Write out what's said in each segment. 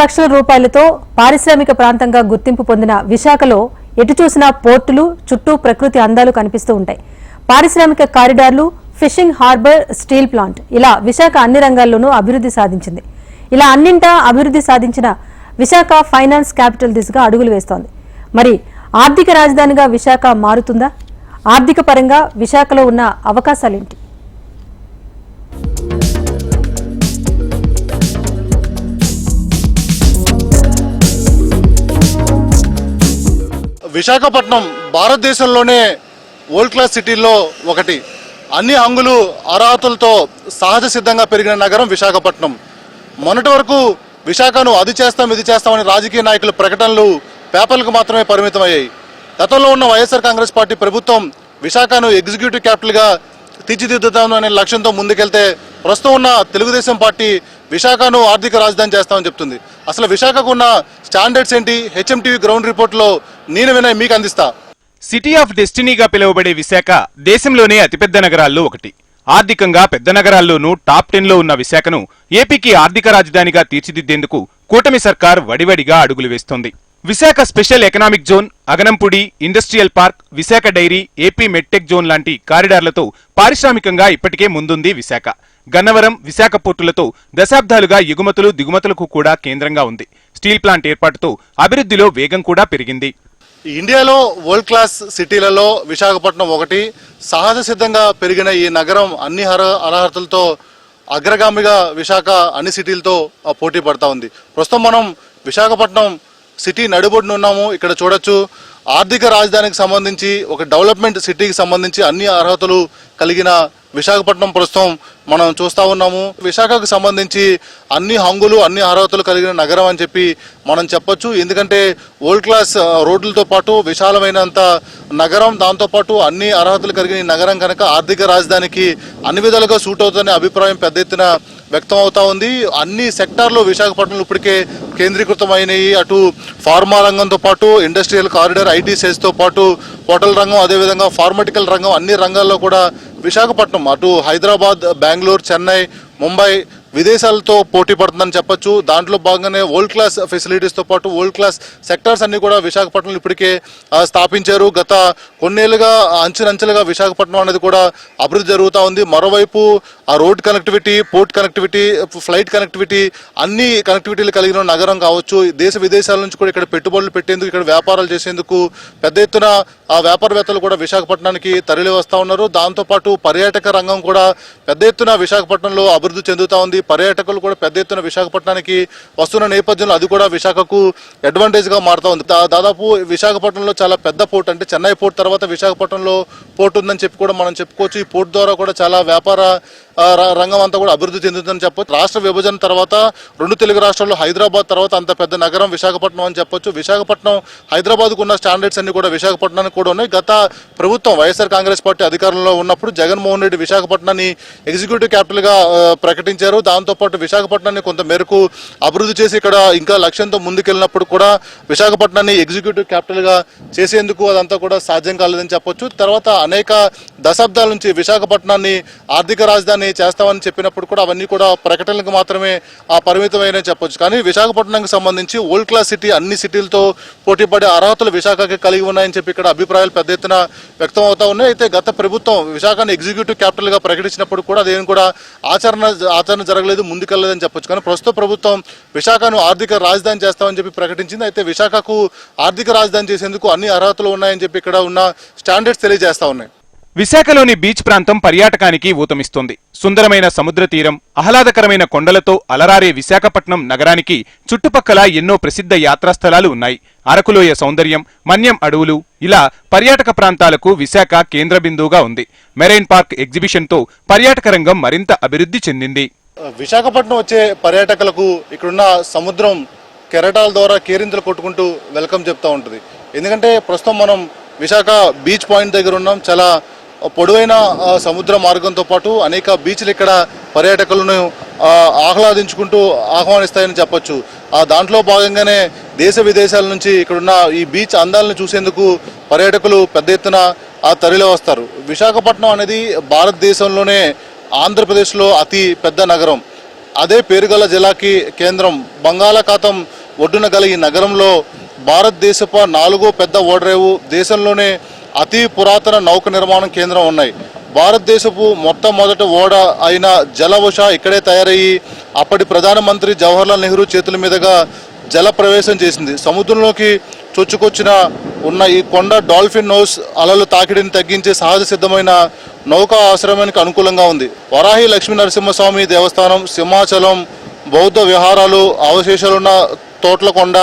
లక్షల రూపాయలతో పారిశ్రామిక ప్రాంతంగా గుర్తింపు పొందిన విశాఖలో ఎటు చూసినా పోర్టులు చుట్టూ ప్రకృతి అందాలు కనిపిస్తూ ఉంటాయి. పారిశ్రామిక కారిడార్లు ఫిషింగ్ హార్బర్ స్టీల్ ప్లాంట్ ఇలా విశాఖ అన్ని రంగాల్లోనూ అభివృద్ధి సాధించింది. ఇలా అన్నింటా అభివృద్ధి సాధించిన విశాఖ ఫైనాన్స్ క్యాపిటల్ దిశగా అడుగులు వేస్తోంది. మరి ఆర్థిక రాజధానిగా విశాఖ మారుతుందా? ఆర్థిక పరంగా విశాఖలో ఉన్న అవకాశాలేంటి? విశాఖపట్నం భారతదేశంలోనే వరల్డ్ క్లాస్ సిటీల్లో ఒకటి. అన్ని హంగులు అర్హతలతో సహజ సిద్ధంగా పెరిగిన నగరం విశాఖపట్నం. మొన్నటి వరకు విశాఖను అది చేస్తాం ఇది చేస్తామని రాజకీయ నాయకుల ప్రకటనలు పేపర్లకు మాత్రమే పరిమితమయ్యాయి. గతంలో ఉన్న వైఎస్ఆర్ కాంగ్రెస్ పార్టీ ప్రభుత్వం విశాఖను ఎగ్జిక్యూటివ్ క్యాపిటల్గా తీర్చిదిద్దుతాను అనే లక్ష్యంతో ముందుకెళ్తే ప్రస్తుతం ఉన్న తెలుగుదేశం పార్టీ విశాఖను ఆర్థిక రాజధాని చేస్తామని చెప్తుంది. అసలు విశాఖకు ఉన్న స్టాండర్డ్స్ ఏంటి? హెచ్ఎంటీవీ గ్రౌండ్ రిపోర్ట్లో నేను వినయ్ మీకు అందిస్తా. సిటీ ఆఫ్ డెస్టినీగా పిలువబడే విశాఖ దేశంలోనే అతిపెద్ద నగరాల్లో ఒకటి. ఆర్థికంగా పెద్ద నగరాల్లోనూ టాప్ టెన్లో ఉన్న విశాఖను ఏపీకి ఆర్థిక రాజధానిగా తీర్చిదిద్దేందుకు కూటమి సర్కార్ వడివడిగా అడుగులు వేస్తోంది. Visakha special economic zone Aganampudi industrial park Visakha dairy AP Medtech zone లాంటి కారిడార్లతో పారిశ్రామికంగా ఇప్పటికే ముందుంది విశాఖ. గన్నవరం విశాఖ పోర్టులతో దశాబ్దాలుగా ఎగుమతులు దిగుమతులకు కూడా కేంద్రంగా ఉంది. స్టీల్ ప్లాంట్ ఏర్పాటుతో అభివృద్ధిలో వేగం కూడా పెరిగింది. ఇండియాలో వరల్డ్ క్లాస్ సిటీలలో విశాఖపట్నం ఒకటి సహజ సిద్ధంగా పెరిగిన ఈ నగరం అన్ని హర అర్హతలతో అగ్రగామిగా విశాఖ అన్ని సిటీలతో పోటీ పడతా ఉంది. ప్రస్తుతం మనం విశాఖపట్నం సిటీ నడుబొడ్డున ఉన్నాము. ఇక్కడ చూడొచ్చు ఆర్థిక రాజధానికి సంబంధించి ఒక డెవలప్మెంట్ సిటీకి సంబంధించి అన్ని అర్హతలు కలిగిన విశాఖపట్నం ప్రస్తుతం మనం చూస్తూ ఉన్నాము. విశాఖకు సంబంధించి అన్ని హంగులు అన్ని అర్హతలు కలిగిన నగరం అని చెప్పి మనం చెప్పొచ్చు. ఎందుకంటే వరల్డ్ క్లాస్ రోడ్లతో పాటు విశాలమైనంత నగరం దాంతోపాటు అన్ని అర్హతలు కలిగిన నగరం కనుక ఆర్థిక రాజధానికి అన్ని విధాలుగా సూట్ అవుతుందనే అభిప్రాయం పెద్ద ఎత్తున వ్యక్తం అవుతా ఉంది. అన్ని సెక్టార్లు విశాఖపట్నంలో ఇప్పటికే కేంద్రీకృతమైనవి అటు ఫార్మా రంగంతో పాటు ఇండస్ట్రియల్ కారిడార్ ఐటీ సెస్తో పాటు హోటల్ రంగం అదేవిధంగా ఫార్మటికల్ రంగం అన్ని రంగాల్లో కూడా విశాఖపట్నం అటు హైదరాబాద్ బెంగళూరు చెన్నై ముంబై విదేశాలతో పోటీ పడుతుందని చెప్పొచ్చు. దాంట్లో భాగంగానే వరల్డ్ క్లాస్ ఫెసిలిటీస్తో పాటు వరల్డ్ క్లాస్ సెక్టార్స్ అన్ని కూడా విశాఖపట్నంలో ఇప్పటికే స్థాపించారు. గత కొన్నేళ్ళుగా అంచెలంచెలుగా విశాఖపట్నం అనేది కూడా అభివృద్ధి జరుగుతూ ఉంది. మరోవైపు ఆ road connectivity port connectivity flight connectivity అన్ని కనెక్టివిటీలు కలిగిన నగరం కావచ్చు. దేశ విదేశాల నుంచి కూడా ఇక్కడ పెట్టుబడులు పెట్టేందుకు ఇక్కడ వ్యాపారాలు చేసేందుకు పెద్ద ఎత్తున ఆ వ్యాపారవేత్తలు కూడా విశాఖపట్నానికి తరలి వస్తూ ఉన్నారు దాంతోపాటు పర్యాటక రంగం కూడా పెద్ద ఎత్తున విశాఖపట్నంలో అభివృద్ధి చెందుతూ ఉంది. పర్యాటకులు కూడా పెద్ద ఎత్తున విశాఖపట్నానికి వస్తున్న నేపథ్యంలో అది కూడా విశాఖకు అడ్వాంటేజ్గా మారుతా ఉంది. దా- దాదాపు విశాఖపట్నంలో చాలా పెద్ద పోర్ట్ అంటే చెన్నై పోర్ట్ తర్వాత విశాఖపట్నంలో పోర్ట్ ఉందని చెప్పి కూడా మనం చెప్పుకోవచ్చు. ఈ పోర్ట్ ద్వారా కూడా చాలా వ్యాపార రంగం అంతా కూడా అభివృద్ధి చెందుతుందని చెప్పొచ్చు. రాష్ట్ర విభజన తర్వాత రెండు తెలుగు రాష్ట్రాల్లో హైదరాబాద్ తర్వాత అంత పెద్ద నగరం విశాఖపట్నం అని చెప్పొచ్చు. విశాఖపట్నం హైదరాబాద్కు ఉన్న స్టాండర్డ్స్ అన్ని కూడా విశాఖపట్నానికి కూడా ఉన్నాయి. గత ప్రభుత్వం వైఎస్ఆర్ కాంగ్రెస్ పార్టీ అధికారంలో ఉన్నప్పుడు జగన్మోహన్ రెడ్డి విశాఖపట్నాన్ని ఎగ్జిక్యూటివ్ క్యాపిటల్గా ప్రకటించారు. దాంతోపాటు విశాఖపట్నాన్ని కొంత మేరకు అభివృద్ధి చేసి ఇక్కడ ఇంకా లక్ష్యంతో ముందుకెళ్ళినప్పుడు కూడా విశాఖపట్నాన్ని ఎగ్జిక్యూటివ్ క్యాపిటల్గా చేసేందుకు అదంతా కూడా సాధ్యం కాలేదని చెప్పొచ్చు. తర్వాత అనేక దశాబ్దాల నుంచి విశాఖపట్నాన్ని ఆర్థిక రాజధాని చేస్తామని చెప్పినప్పుడు కూడా అవన్నీ కూడా ప్రకటనలకు మాత్రమే ఆ పరిమితమైన చెప్పొచ్చు. కానీ విశాఖపట్నంకి సంబంధించి వరల్డ్ క్లాస్ సిటీ అన్ని సిటీలతో పోటీ పడే అర్హతలు విశాఖకి కలిగి ఉన్నాయని చెప్పి ఇక్కడ అభిప్రాయాలు పెద్ద ఎత్తున వ్యక్తం అవుతా ఉన్నాయి. అయితే గత ప్రభుత్వం విశాఖను ఎగ్జిక్యూటివ్ క్యాపిటల్గా ప్రకటించినప్పుడు కూడా అదేం కూడా ఆచరణ ఆచరణ జరగలేదు ముందుకెళ్ళలేదని చెప్పొచ్చు. కానీ ప్రస్తుత ప్రభుత్వం విశాఖను ఆర్థిక రాజధాని చేస్తామని చెప్పి ప్రకటించింది. అయితే విశాఖకు ఆర్థిక రాజధాని చేసేందుకు అన్ని అర్హతలు ఉన్నాయని చెప్పి ఇక్కడ ఉన్న స్టాండర్డ్స్ తెలియజేస్తా ఉన్నాయి. విశాఖలోని బీచ్ ప్రాంతం పర్యాటకానికి ఊతమిస్తుంది. సుందరమైన సముద్ర తీరం ఆహ్లాదకరమైన కొండలతో అలరారే విశాఖపట్నం నగరానికి చుట్టుపక్కల ఎన్నో ప్రసిద్ధ యాత్రాస్థలాలు ఉన్నాయి. అరకులోయ సౌందర్యం మన్యం అడవులు ఇలా పర్యాటక ప్రాంతాలకు విశాఖ కేంద్ర బిందువుగా ఉంది. మెరైన్ పార్క్ ఎగ్జిబిషన్తో పర్యాటక రంగం మరింత అభివృద్ధి చెందింది. విశాఖపట్నం వచ్చే పర్యాటకులకు ఇక్కడున్న సముద్రం కెరటాల ద్వారా కేరింతలు కొట్టుకుంటూ వెల్కమ్ చెప్తా ఉంటుంది. ఎందుకంటే ప్రస్తుతం మనం విశాఖ బీచ్ పాయింట్ దగ్గర ఉన్నాం. చాలా పొడవైన సముద్ర మార్గంతో పాటు అనేక బీచ్లు ఇక్కడ పర్యాటకులను ఆహ్లాదించుకుంటూ ఆహ్వానిస్తాయని చెప్పొచ్చు. ఆ దాంట్లో భాగంగానే దేశ విదేశాల నుంచి ఇక్కడున్న ఈ బీచ్ అందాలను చూసేందుకు పర్యాటకులు పెద్ద ఎత్తున ఆ తరలి వస్తారు. విశాఖపట్నం అనేది భారతదేశంలోనే ఆంధ్రప్రదేశ్లో అతి పెద్ద నగరం. అదే పేరుగల జిల్లాకి కేంద్రం. బంగాళాఖాతం ఒడ్డున గల ఈ నగరంలో భారతదేశపు నాలుగో పెద్ద ఓడరేవు దేశంలోనే అతి పురాతన నౌక నిర్మాణం కేంద్రం ఉన్నాయి. భారతదేశపు మొట్టమొదటి ఓడ అయిన జలవశ ఇక్కడే తయారయ్యి అప్పటి ప్రధానమంత్రి జవహర్లాల్ నెహ్రూ చేతుల మీదుగా జల ప్రవేశం చేసింది. సముద్రంలోకి చొచ్చుకొచ్చిన ఉన్న ఈ కొండ డాల్ఫిన్ నోస్ అలలు తాకిడిని తగ్గించే సహజ సిద్ధమైన నౌకా ఆశ్రమానికి అనుకూలంగా ఉంది. వరాహి లక్ష్మీ నరసింహస్వామి దేవస్థానం సింహాచలం బౌద్ధ విహారాలు అవశేషాలున్న తోట్లకొండ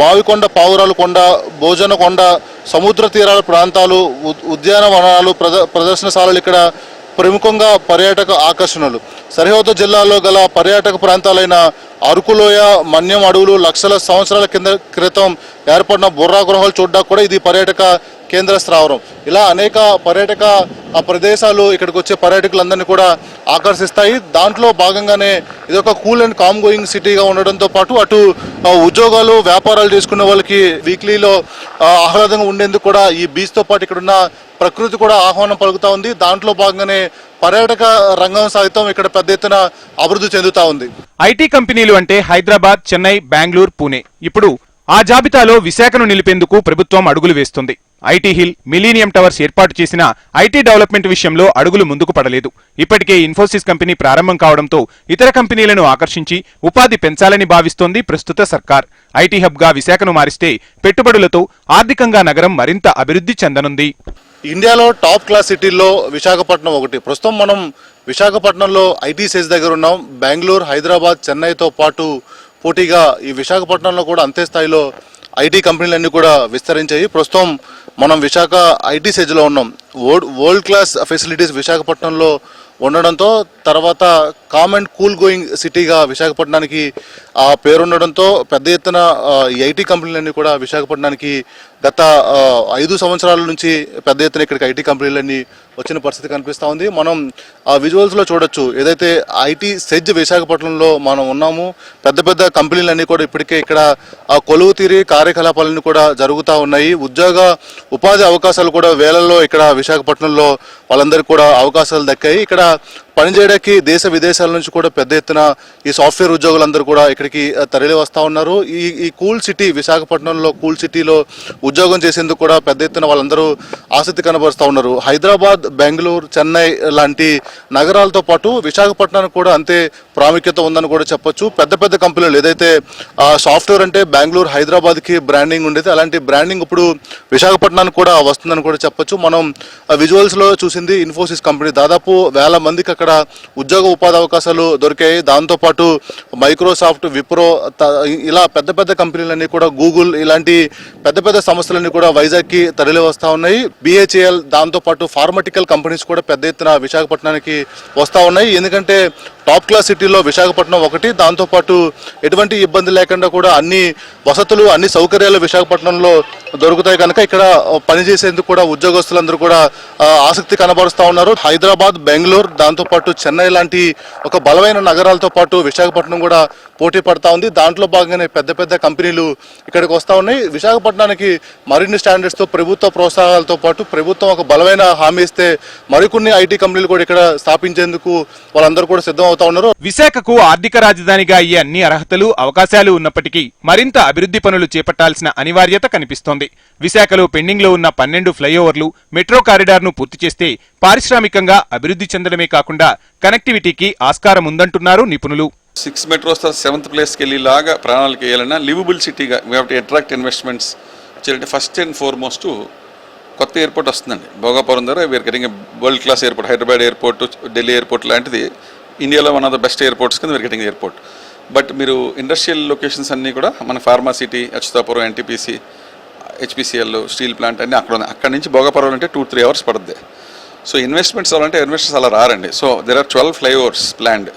బావికొండ పావురాలు కొండ భోజన కొండ సముద్ర తీరాల ప్రాంతాలు ఉ- ఉద్యానవనాలు ప్రద ప్రదర్శనశాలలు ఇక్కడ ప్రముఖంగా పర్యాటక ఆకర్షణలు. సరిహద్దు జిల్లాలో గల పర్యాటక ప్రాంతాలైన అరకులోయ మన్యం అడవులు లక్షల సంవత్సరాల కింద క్రితం ఏర్పడిన బుర్రా గృహాలు చూడడానికి కూడా ఇది పర్యాటక కేంద్ర స్థావరం. ఇలా అనేక పర్యాటక ప్రదేశాలు ఇక్కడికి వచ్చే పర్యాటకులందరినీ కూడా ఆకర్షిస్తాయి. దాంట్లో భాగంగానే ఇది ఒక కూల్ అండ్ కామ్ గోయింగ్ సిటీగా ఉండడంతో పాటు అటు ఉద్యోగాలు వ్యాపారాలు చేసుకునే వాళ్ళకి వీక్లీలో ఆహ్లాదంగా ఉండేందుకు కూడా ఈ బీచ్తో పాటు ఇక్కడున్న ప్రకృతి కూడా ఆహ్వానం పలుకుతూ ఉంది. దాంట్లో భాగంగానే పర్యాటక రంగం సైతం ఇక్కడ పెద్ద ఎత్తున అభివృద్ధి చెందుతా ఉంది. ఐటీ కంపెనీలు అంటే హైదరాబాద్ చెన్నై బెంగళూరు పూణే. ఇప్పుడు ఆ జాబితాలో విశాఖను నిలిపేందుకు ప్రభుత్వం అడుగులు వేస్తుంది. ఐటీ హిల్ మిలీనియం టవర్స్ ఏర్పాటు చేసిన ఐటీ డెవలప్మెంట్ విషయంలో అడుగులు ముందుకు పడలేదు. ఇప్పటికే ఇన్ఫోసిస్ కంపెనీ ప్రారంభం కావడంతో ఇతర కంపెనీలను ఆకర్షించి ఉపాధి పెంచాలని భావిస్తోంది ప్రస్తుత సర్కార్. ఐటీ హబ్గా విశాఖను మారిస్తే పెట్టుబడులతో ఆర్థికంగా నగరం మరింత అభివృద్ధి చెందనుంది. ఇండియాలో టాప్ క్లాస్ సిటీల్లో విశాఖపట్నం ఒకటి. ప్రస్తుతం మనం విశాఖపట్నంలో ఐటీ సెజ్ దగ్గర ఉన్నాం. బెంగళూరు హైదరాబాద్ చెన్నైతో పాటు పోటీగా ఈ విశాఖపట్నంలో కూడా అంతే స్థాయిలో ఐటీ కంపెనీలన్నీ కూడా విస్తరించాయి. ప్రస్తుతం మనం విశాఖ ఐటీ సెజ్లో ఉన్నాం. వరల్డ్ వరల్డ్ క్లాస్ ఫెసిలిటీస్ విశాఖపట్నంలో ఉండడంతో తర్వాత కామ్ అండ్ కూల్ గోయింగ్ సిటీగా విశాఖపట్నానికి ఆ పేరు ఉండడంతో పెద్ద ఎత్తున ఈ ఐటీ కంపెనీలన్నీ కూడా విశాఖపట్నానికి గత ఐదు సంవత్సరాల నుంచి పెద్ద ఎత్తున ఇక్కడికి ఐటీ కంపెనీలన్నీ వచ్చిన పరిస్థితి కనిపిస్తూ ఉంది. మనం ఆ విజువల్స్లో చూడొచ్చు. ఏదైతే ఐటీ సెజ్ విశాఖపట్నంలో మనం ఉన్నాము పెద్ద పెద్ద కంపెనీలన్నీ కూడా ఇప్పటికే ఇక్కడ ఆ కొలువు తీరి కార్యకలాపాలన్నీ కూడా జరుగుతూ ఉన్నాయి. ఉద్యోగ ఉపాధి అవకాశాలు కూడా వేలల్లో ఇక్కడ విశాఖపట్నంలో వాళ్ళందరికీ కూడా అవకాశాలు దక్కాయి. ఇక్కడ పనిచేయడానికి దేశ విదేశాల నుంచి కూడా పెద్ద ఎత్తున ఈ సాఫ్ట్వేర్ ఉద్యోగులందరూ కూడా ఇక్కడికి తరలి వస్తూ ఉన్నారు. ఈ ఈ కూల్ సిటీ విశాఖపట్నంలో కూల్ సిటీలో ఉద్యోగం చేసేందుకు కూడా పెద్ద ఎత్తున వాళ్ళందరూ ఆసక్తి కనబరుస్తూ ఉన్నారు. హైదరాబాద్ బెంగళూరు చెన్నై లాంటి నగరాలతో పాటు విశాఖపట్నానికి కూడా అంతే ప్రాముఖ్యత ఉందని కూడా చెప్పొచ్చు. పెద్ద పెద్ద కంపెనీలు ఏదైతే సాఫ్ట్వేర్ అంటే బెంగళూరు హైదరాబాద్కి బ్రాండింగ్ ఉండేది అలాంటి బ్రాండింగ్ ఇప్పుడు విశాఖపట్నానికి కూడా వస్తుందని కూడా చెప్పొచ్చు. మనం విజువల్స్లో చూసింది ఇన్ఫోసిస్ కంపెనీ. దాదాపు వేల మందికి అక్కడ ఉద్యోగ ఉపాధి అవకాశాలు దొరికాయి. దాంతోపాటు మైక్రోసాఫ్ట్ విప్రో ఇలా పెద్ద పెద్ద కంపెనీలన్నీ కూడా గూగుల్ ఇలాంటి పెద్ద పెద్ద సంస్థలన్నీ కూడా వైజాగ్కి తరలి వస్తూ ఉన్నాయి. బిహెచ్ఏఎల్ దాంతోపాటు ఫార్మటికల్ కంపెనీస్ కూడా పెద్ద ఎత్తున విశాఖపట్నానికి వస్తూ ఉన్నాయి. ఎందుకంటే టాప్ క్లాస్ సిటీలో విశాఖపట్నం ఒకటి. దాంతోపాటు ఎటువంటి ఇబ్బంది లేకుండా కూడా అన్ని వసతులు అన్ని సౌకర్యాలు విశాఖపట్నంలో దొరుకుతాయి కనుక ఇక్కడ పనిచేసేందుకు కూడా ఉద్యోగస్తులందరూ కూడా ఆసక్తి కనబరుస్తూ ఉన్నారు. హైదరాబాద్ బెంగళూరు దాంతోపాటు చెన్నై లాంటి ఒక బలమైన నగరాలతో పాటు విశాఖపట్నం కూడా పోటీ పడతా ఉంది. దాంట్లో భాగంగానే పెద్ద పెద్ద కంపెనీలు ఇక్కడికి వస్తూ ఉన్నాయి. విశాఖపట్నానికి మరిన్ని స్టాండర్డ్స్తో ప్రభుత్వ ప్రోత్సాహాలతో పాటు ప్రభుత్వం ఒక బలమైన హామీ ఇస్తే మరికొన్ని ఐటీ కంపెనీలు కూడా ఇక్కడ స్థాపించేందుకు వాళ్ళందరూ కూడా సిద్ధం ఉన్నారు. విశాఖకు ఆర్థిక రాజధానిగా అయ్యే అన్ని అర్హతలు అవకాశాలు ఉన్నప్పటికీ మరింత అభివృద్ధి పనులు చేపట్టాల్సిన అనివార్యత కనిపిస్తోంది. విశాఖలో పెండింగ్లో ఉన్న పన్నెండు ఫ్లైఓవర్లు మెట్రో కారిడార్ను పూర్తి చేస్తే పారిశ్రామికంగా అభివృద్ధి చెందడమే కాకుండా కనెక్టివిటీకి ఆస్కారం ఉందంటున్నారు నిపుణులు. సిక్స్ మెట్రోస్ సెవెంత్ ప్లేస్కి వెళ్ళేలాగా ప్రణాళిక వేయాలన్నా లివబుల్ సిటీగా వీ టు అట్రాక్ట్ ఇన్వెస్ట్మెంట్స్ చేయాలంటే ఫస్ట్ అండ్ ఫార్మోస్ట్ కొత్త ఎయిర్పోర్ట్ వస్తుందండి. భోగాపురం ద్వారా we're getting world class airport Hyderabad airport Delhi airport లాంటిది. ఇండియాలో one of the best airports కింద వీఆర్ గెటింగ్ ఎయిర్పోర్ట్ బట్ మీరు ఇండస్ట్రియల్ లొకేషన్స్ అన్నీ కూడా మన pharma city Atchutapuram NTPC HPCL steel plant అన్నీ అక్కడ ఉన్నాయి. అక్కడ నుంచి భోగాపురం అంటే టూ త్రీ అవర్స్ పడుద్ది. సో ఇన్వెస్ట్మెంట్స్ అవ్వాలంటే ఇన్వెస్టర్స్ అలా రారండి. So there are twelve flyovers planned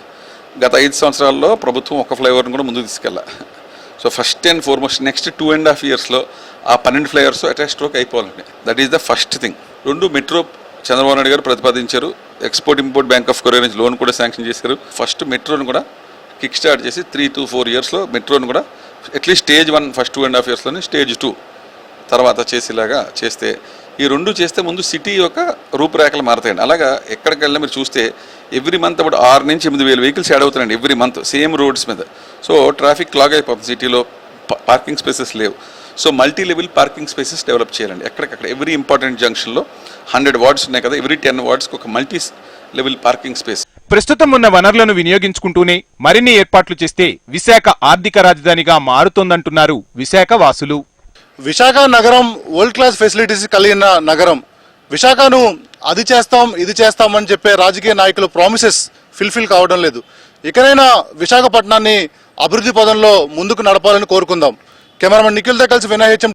గత ఐదు సంవత్సరాల్లో ప్రభుత్వం ఒక ఫ్లైఓవర్ని కూడా ముందుకు తీసుకెళ్ళా. So first and foremost next two and half ఇయర్స్లో ఆ పన్నెండు flyovers at a stroke అయిపోవాలండి. That is the first thing రెండు మెట్రో చంద్రబాబు నాయుడు గారు ప్రతిపాదించారు. Export import bank of Korea నుంచి లోన్ కూడా శాంక్షన్ చేశారు. ఫస్ట్ మెట్రోని కూడా కిక్ స్టార్ట్ చేసి త్రీ టు ఫోర్ ఇయర్స్లో మెట్రోని కూడా at least stage one first two and half ఇయర్స్లోనే stage two తర్వాత చేసేలాగా చేస్తే. ఈ రెండు చేస్తే ముందు సిటీ యొక్క రూపురేఖలు మారుతాయండి. అలాగా ఎక్కడికి వెళ్ళినా మీరు చూస్తే ఎవ్రీ మంత్ అప్పుడు ఆరు నుంచి ఎనిమిది వేల వెహికల్స్ యాడ్ అవుతున్నాయండి ఎవ్రీ మంత్ సేమ్ రోడ్స్ మీద. సో ట్రాఫిక్ క్లాగ్ అయిపోతుంది సిటీలో పార్కింగ్ స్పేసెస్ లేవు. So multi level parking spaces develop చేయాలండి. ఎక్కడికక్కడ ఎవ్రీ ఇంపార్టెంట్ జంక్షన్లో హండ్రెడ్ వార్డ్స్ ఉన్నాయి కదా ఎవ్రీ టెన్ వార్డ్స్కి ఒక మల్టీ లెవెల్ పార్కింగ్ స్పేస్. ప్రస్తుతం ఉన్న వనరులను వినియోగించుకుంటూనే మరిన్ని ఏర్పాట్లు చేస్తే విశాఖ ఆర్థిక రాజధానిగా మారుతోందంటున్నారు విశాఖ వాసులు. విశాఖ నగరం వరల్డ్ క్లాస్ ఫెసిలిటీస్ కలిగిన నగరం. విశాఖను అది చేస్తాం ఇది చేస్తాం అని చెప్పే రాజకీయ నాయకుల ప్రామిసెస్ ఫిల్ఫిల్ కావడం లేదు. ఇకనైనా విశాఖపట్నాన్ని అభివృద్ధి పదంలో ముందుకు నడపాలని కోరుకుందాం. కెమెరామెన్ నిఖిల్తో కలిసి వినయ్ హెచ్ఎం